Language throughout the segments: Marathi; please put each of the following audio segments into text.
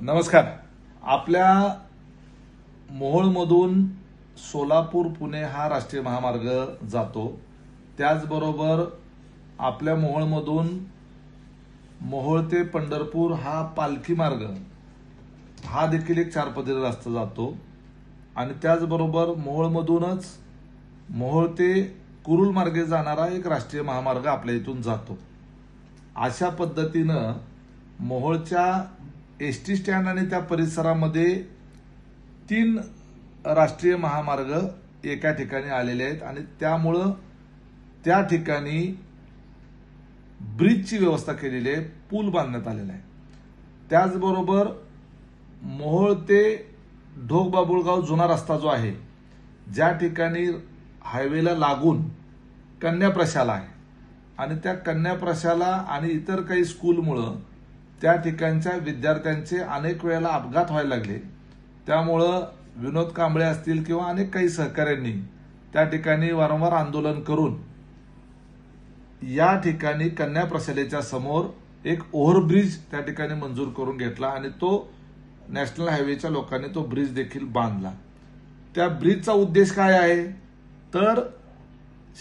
नमस्कार. आपल्या मोहोळमधून सोलापूर पुणे हा राष्ट्रीय महामार्ग जातो. त्याचबरोबर आपल्या मोहोळमधून मोहोळ ते पंढरपूर हा पालखी मार्ग हा देखील एक चार पदरी रस्ता जातो. आणि त्याचबरोबर मोहोळमधूनच मोहोळ ते कुरुल मार्गे जाणारा एक राष्ट्रीय महामार्ग आपल्या इथून जातो. अशा पद्धतीनं मोहोळच्या एस टी स्टँड आणि त्या परिसरामध्ये तीन राष्ट्रीय महामार्ग एका ठिकाणी आलेले आहेत आणि त्यामुळं त्या ठिकाणी ब्रिजची व्यवस्था केलेली आहे पूल बांधण्यात आलेला आहे. त्याचबरोबर मोहोळ ते ढोक बाबुळगाव जुना रस्ता जो आहे ज्या ठिकाणी हायवेला लागून कन्याप्रशाला आहे. आणि त्या कन्याप्रशाला आणि इतर काही स्कूलमुळं त्या ठिकाणच्या विद्यार्थ्यांचे अनेक वेळेला अपघात व्हायला लागले. त्यामुळं विनोद कांबळे असतील किंवा अनेक काही सहकाऱ्यांनी त्या ठिकाणी वारंवार आंदोलन करून या ठिकाणी कन्या प्रशालेच्या समोर एक ओव्हरब्रिज त्या ठिकाणी मंजूर करून घेतला आणि तो नॅशनल हायवेच्या लोकांनी तो ब्रिज देखील बांधला. त्या ब्रिजचा उद्देश काय आहे? तर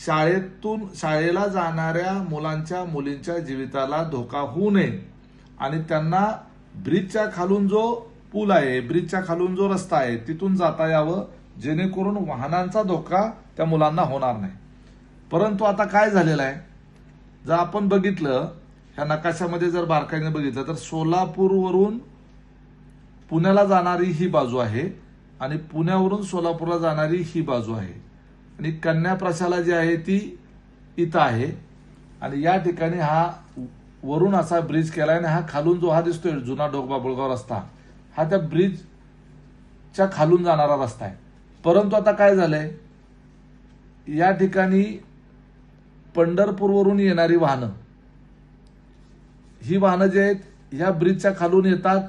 शाळेतून शाळेला जाणाऱ्या मुलांच्या मुलींच्या जीविताला धोका होऊ नये. आणि त्यांना ब्रिजच्या खालून जो पूल आहे ब्रिजच्या खालून जो रस्ता आहे तिथून जाता यावं जेणेकरून वाहनांचा धोका त्या मुलांना होणार नाही. परंतु आता काय झालेलं आहे? जर आपण बघितलं ह्या नकाशामध्ये जर बारकाईने बघितलं तर सोलापूरवरून पुण्याला जाणारी ही बाजू आहे आणि पुण्यावरून सोलापूरला जाणारी ही बाजू आहे. आणि कन्या प्रशाला जी आहे ती इथं आहे. आणि या ठिकाणी हा वरून असा ब्रिज केला आणि हा खालून जो हा दिसतोय जुना डोकबाबुळगाव रस्ता हा त्या ब्रिजच्या खालून जाणारा रस्ता आहे. परंतु आता काय झालंय? या ठिकाणी पंढरपूरवरून येणारी वाहनं ही वाहनं जी आहेत ह्या ब्रिजच्या खालून येतात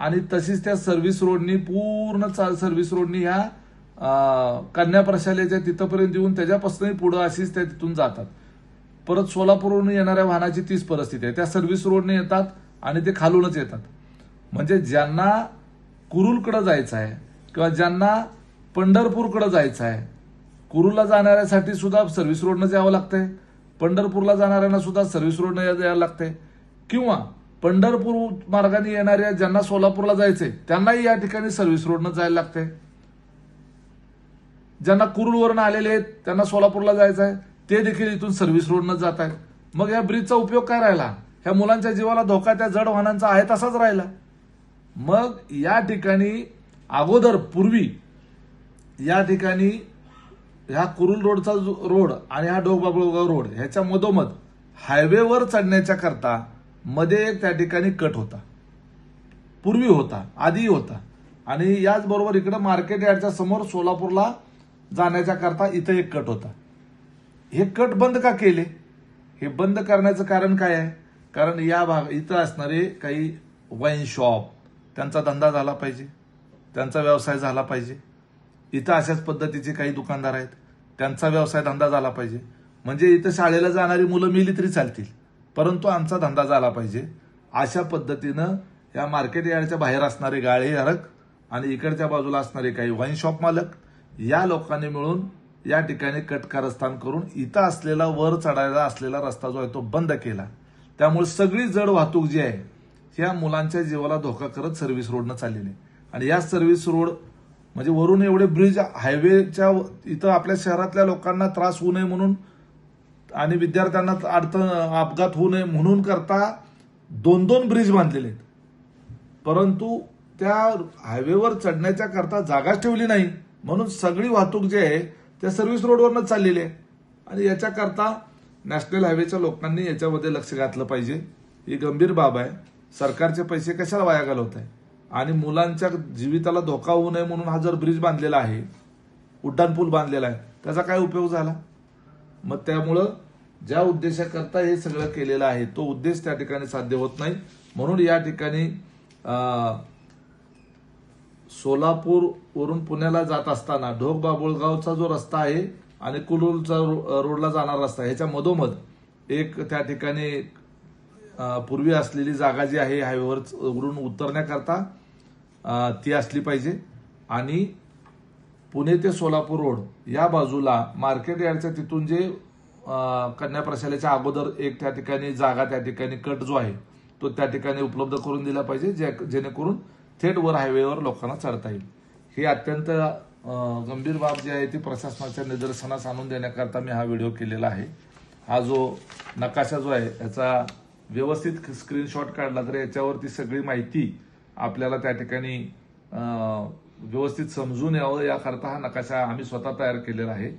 आणि तशीच त्या सर्व्हिस रोडनी पूर्ण सर्व्हिस रोडनी ह्या कन्या प्रशालेच्या तिथपर्यंत येऊन त्याच्यापासूनही पुढं अशीच त्या तिथून जातात. परत सोलापूरवरून येणाऱ्या वाहनाची तीच परिस्थिती आहे. त्या सर्व्हिस रोडने येतात आणि ते खालूनच येतात. म्हणजे ज्यांना कुरुलकडे जायचं आहे किंवा ज्यांना पंढरपूरकडे जायचं आहे कुरुलला जाणाऱ्यासाठी सुद्धा सर्व्हिस रोडनं यावं लागतंय. पंढरपूरला जाणाऱ्यांना सुद्धा सर्व्हिस रोडनं यायला लागतंय. किंवा पंढरपूर मार्गाने येणाऱ्या ज्यांना सोलापूरला जायचंय त्यांनाही या ठिकाणी सर्व्हिस रोडनं जायला लागतंय. ज्यांना कुरुलवरून आलेले आहेत त्यांना सोलापूरला जायचं आहे. ते देखील इथून सर्व्हिस रोडनं जात आहेत मग या ब्रिजचा उपयोग काय राहिला? ह्या मुलांच्या जीवाला धोका त्या जड वाहनांचा आहे तसाच राहिला. मग या ठिकाणी अगोदर पूर्वी या ठिकाणी ह्या कुरुल रोडचा जो रोड आणि हा डोकबाबुळगाव रोड ह्याच्या मधोमध हायवेवर चढण्याच्या करता मध्ये एक त्या ठिकाणी कट होता. पूर्वी होता आधी होता. आणि याचबरोबर इकडं मार्केट यार्डच्या समोर सोलापूरला जाण्याच्या करता इथं एक कट होता. हे कट बंद का केले? हे बंद करण्याचं कारण काय आहे? कारण या भाग इथं असणारे काही वाईन शॉप त्यांचा धंदा झाला पाहिजे. त्यांचा व्यवसाय झाला पाहिजे. इथं अशाच पद्धतीचे काही दुकानदार आहेत. त्यांचा व्यवसाय धंदा झाला पाहिजे. म्हणजे इथं शाळेला जाणारी मुलं मिली तरी चालतील. परंतु आमचा धंदा झाला पाहिजे. अशा पद्धतीनं या मार्केट यार्डच्या बाहेर असणारे गाळे धारक आणि इकडच्या बाजूला असणारे काही वाईन शॉप मालक या लोकांनी मिळून या ठिकाणी कटकारस्थान करून इथं असलेला वर चढायला असलेला रस्ता जो आहे तो बंद केला. त्यामुळे सगळी जड वाहतूक जी आहे ह्या मुलांच्या जीवाला धोका करत सर्व्हिस रोडनं चाललेली आहे. आणि या सर्व्हिस रोड म्हणजे वरून एवढे ब्रिज हायवेच्या इथं आपल्या शहरातल्या लोकांना त्रास होऊ नये म्हणून आणि विद्यार्थ्यांना अडचण अपघात होऊ नये म्हणून करता दोन दोन ब्रिज बांधलेले आहेत. परंतु त्या हायवेवर चढण्याच्या करता जागाच ठेवली नाही. म्हणून सगळी वाहतूक जी आहे त्या सर्व्हिस रोडवरनं चाललेली आहे. आणि याच्याकरता नॅशनल हायवेच्या लोकांनी याच्यामध्ये लक्ष घातलं पाहिजे. ही गंभीर बाब आहे. सरकारचे पैसे कशाला वाया घालवत आहे आणि मुलांच्या जीविताला धोका होऊ नये म्हणून हा जर ब्रिज बांधलेला आहे उड्डाणपूल बांधलेला आहे त्याचा काय उपयोग झाला? मग त्यामुळं ज्या उद्देशाकरता हे सगळं केलेलं आहे तो उद्देश त्या ठिकाणी साध्य होत नाही. म्हणून या ठिकाणी सोलापूरवरून सोलापूर वरून पुण्याला जात असताना ढोक बाबुळगावचा जो रस्ता आहे आणि कुलूरचा रो- रोडला जाणारा रस्ता ह्याच्या मधोमध एक त्या ठिकाणी पूर्वी असलेली जागा जी आहे हायवेवर वरून उतरण्याकरता ती असली पाहिजे. आणि पुणे ते सोलापूर रोड या बाजूला मार्केट यार्डच्या तिथून जे कन्या प्रशालेच्या अगोदर एक त्या ठिकाणी जागा त्या ठिकाणी कट जो आहे तो त्या ठिकाणी उपलब्ध करून दिला पाहिजे जे- जेणेकरून थेट वर हायवेवर लोकांना चढता येईल. ही अत्यंत गंभीर बाब जी आहे ती प्रशासनाच्या निदर्शनास आणून देण्याकरता मी हा व्हिडिओ केलेला आहे. हा जो नकाशा जो आहे याचा व्यवस्थित स्क्रीनशॉट काढला तर याच्यावरती सगळी माहिती आपल्याला त्या ठिकाणी व्यवस्थित समजून यावं याकरता हा नकाशा आम्ही स्वतः तयार केलेला आहे.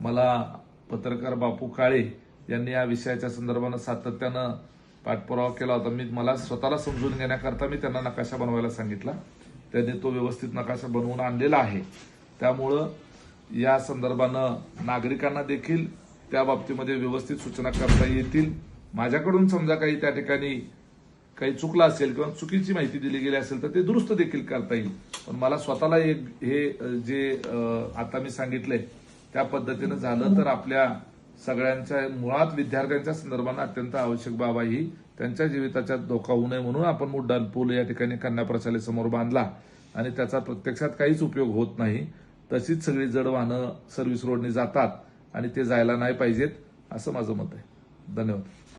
मला पत्रकार बापू काळे यांनी या विषयाच्या संदर्भानं सातत्यानं पाठपुरावा केला होता. मी मला स्वतःला समजून घेण्याकरता मी त्यांना नकाशा बनवायला सांगितला. त्यांनी तो व्यवस्थित नकाशा बनवून आणलेला आहे. त्यामुळं या संदर्भानं नागरिकांना देखील त्या बाबतीमध्ये व्यवस्थित सूचना करता येतील. माझ्याकडून समजा काही त्या ठिकाणी काही चुकला असेल किंवा चुकीची माहिती दिली गेली असेल तर ते दुरुस्त देखील करता येईल. पण मला स्वतःला एक हे जे आता मी सांगितलंय त्या पद्धतीनं झालं तर आपल्या सगळ्यांच्या मुळात विद्यार्थ्यांच्या संदर्भानं अत्यंत आवश्यक बाब आहे ही. त्यांच्या जीविताचा धोका होऊ नये म्हणून आपण मुड्डाल पूल या ठिकाणी कन्या प्रशालेसमोर बांधला. आणि त्याचा प्रत्यक्षात काहीच उपयोग होत नाही. तशीच सगळी जड वाहनं सर्व्हिस रोडने जातात आणि ते जायला नाही पाहिजेत असं माझं मत आहे. धन्यवाद.